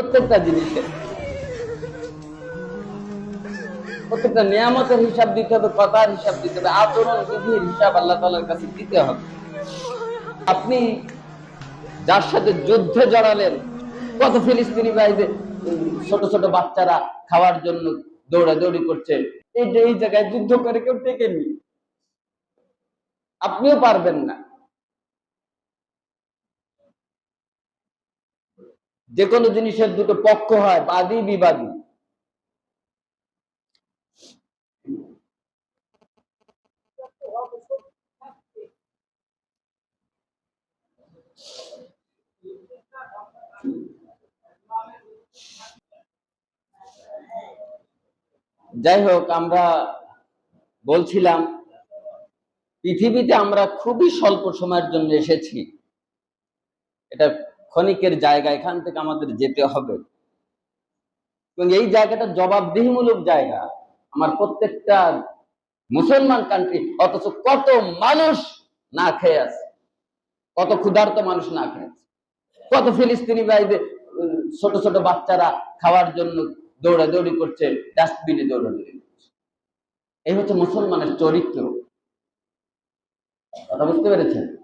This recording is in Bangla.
প্রত্যেকটা প্রত্যেকটা নিয়ামতের হিসাব দিতে হবে, কথার হিসাব দিতে হবে, আচরণ বিধির হিসাব আল্লাহ তালার কাছে দিতে হবে। আপনি যার সাথে যুদ্ধে জড়ালেন, কত ফিলিস্তিনি ভাইদের, ছোট ছোট বাচ্চারা খাওয়ার জন্য দৌড়াদৌড়ি করছে, এই জায়গায় যুদ্ধ করে কেউ টেকেনি আপনিও পারবেন না। যে কোনো জিনিসের দুটো পক্ষ হয়, বাদী, বিবাদী। যাই হোক, আমরা বলছিলাম, পৃথিবীতে আমরা খুবই স্বল্প সময়ের জন্য এসেছি। এটা ক্ষণিকের জায়গা এখান থেকে আমাদের যেতে হবে। এবং এই জায়গাটা জবাবদিহিমূলক জায়গা। আমার প্রত্যেকটা মুসলমান কান্ট্রি অথচ কত মানুষ না খেয়ে আছে। কত ক্ষুধার্ত মানুষ না খেয়ে আছে। কত ফিলিস্তিনি ভাইদের, ছোট ছোট বাচ্চারা খাওয়ার জন্য দৌড়াদৌড়ি করছে, ডাস্টবিনে দৌড়াদৌড়ি করছে। এই হচ্ছে মুসলমানের চরিত্র। কথা বুঝতে পেরেছেন?